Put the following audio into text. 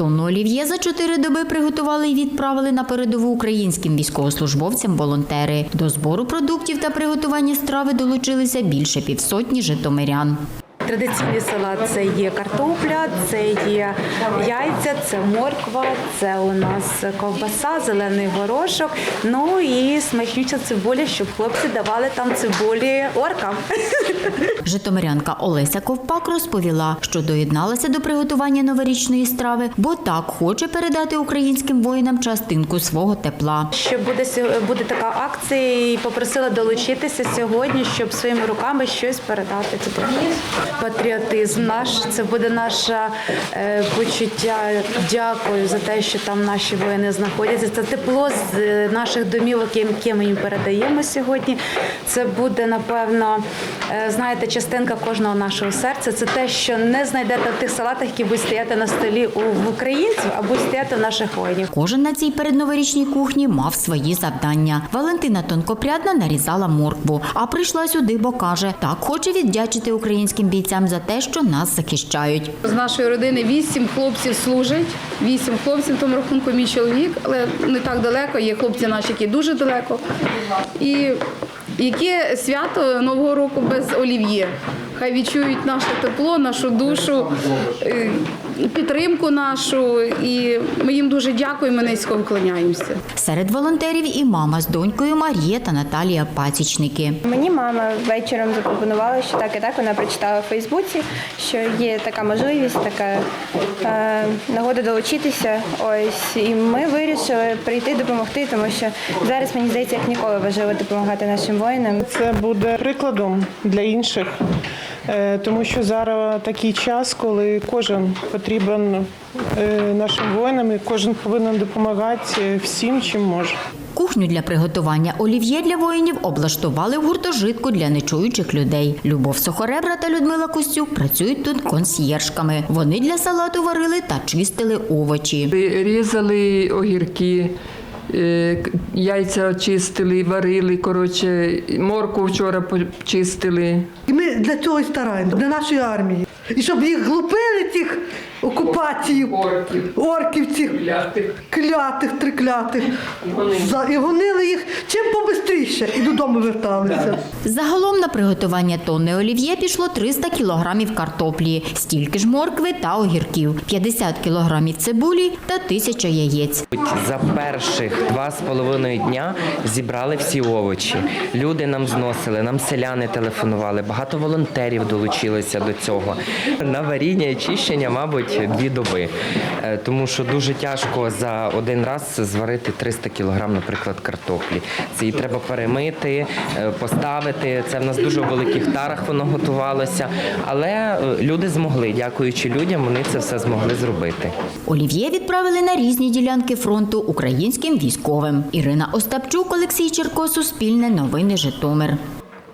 Тонну олів'є за чотири доби приготували і відправили на передову українським військовослужбовцям волонтери. До збору продуктів та приготування страви долучилися більше півсотні житомирян. Традиційний салат це є картопля, це є яйця, це морква, це у нас ковбаса, зелений горошок. Ну і смачнюча цибуля, щоб хлопці давали там цибулі оркам. Житомирянка Олеся Ковпак розповіла, що доєдналася до приготування новорічної страви, бо так хоче передати українським воїнам частинку свого тепла. Що буде буде така акція, і попросила долучитися сьогодні, щоб своїми руками щось передати. Патріотизм наш це буде наше е, почуття. Дякую за те, що там наші воїни знаходяться. Це тепло з е, наших домівок, яке ми їм передаємо сьогодні. Це буде напевно, е, знаєте, частинка кожного нашого серця. Це те, що не знайдете в тих салатах, які будуть стояти на столі в українців, а будуть стояти в наших воїнів. Кожен на цій передноворічній кухні мав свої завдання. Валентина тонкопрядна нарізала моркву, а прийшла сюди, бо каже, так хоче віддячити українським бійцям за те, що нас захищають. З нашої родини вісім хлопців служать. Вісім хлопців, тому рахунку мій чоловік, але не так далеко. Є хлопці наші, які дуже далеко. І яке свято Нового року без олів'є? Хай відчують наше тепло, нашу душу, е, підтримку нашу. І ми їм дуже дякуємо, низько вклоняємося. Серед волонтерів і мама з донькою Марія та Наталія Пасічники. Мені мама вечором запропонувала, що так і так вона прочитала в Фейсбуці, що є така можливість, така е, нагода долучитися. Ось і ми вирішили прийти допомогти, тому що зараз мені здається, як ніколи важливо допомагати нашим воїнам. Це буде прикладом для інших, тому що зараз такий час, коли кожен потрібен е, нашим воїнам, і кожен повинен допомагати всім, чим може. Кухню для приготування олів'є для воїнів облаштували в гуртожитку для нечуючих людей. Любов Сухоребра та Людмила Костюк працюють тут консьєржками. Вони для салату варили та чистили овочі. Різали огірки, е, яйця чистили, варили, коротше, морку вчора почистили. І ми для цього і стараємося, для нашої армії. І щоб їх глупили, цих окупацій, Орків. орків цих Клятих. клятих, триклятих. За- І гонили їх чим побистріше і додому верталися. Загалом на приготування тонни олів'є пішло 300 кілограмів картоплі, стільки ж моркви та огірків, 50 кілограмів цибулі та тисяча яєць. За перших два з половиною дня зібрали всі овочі. Люди нам зносили, нам селяни телефонували, багато волонтерів долучилися до цього. На варіння і чищення, мабуть, дві доби. Е, Тому що дуже тяжко за один раз зварити 300 кілограм, наприклад, картоплі. Це її треба перемити, е, поставити. Це в нас дуже в великих тарах воно готувалося. Але е, люди змогли, дякуючи людям, вони це все змогли зробити. Олів'є відправили на різні ділянки фронту українським військовим. Ірина Остапчук, Олексій Черко, Суспільне новини Житомир.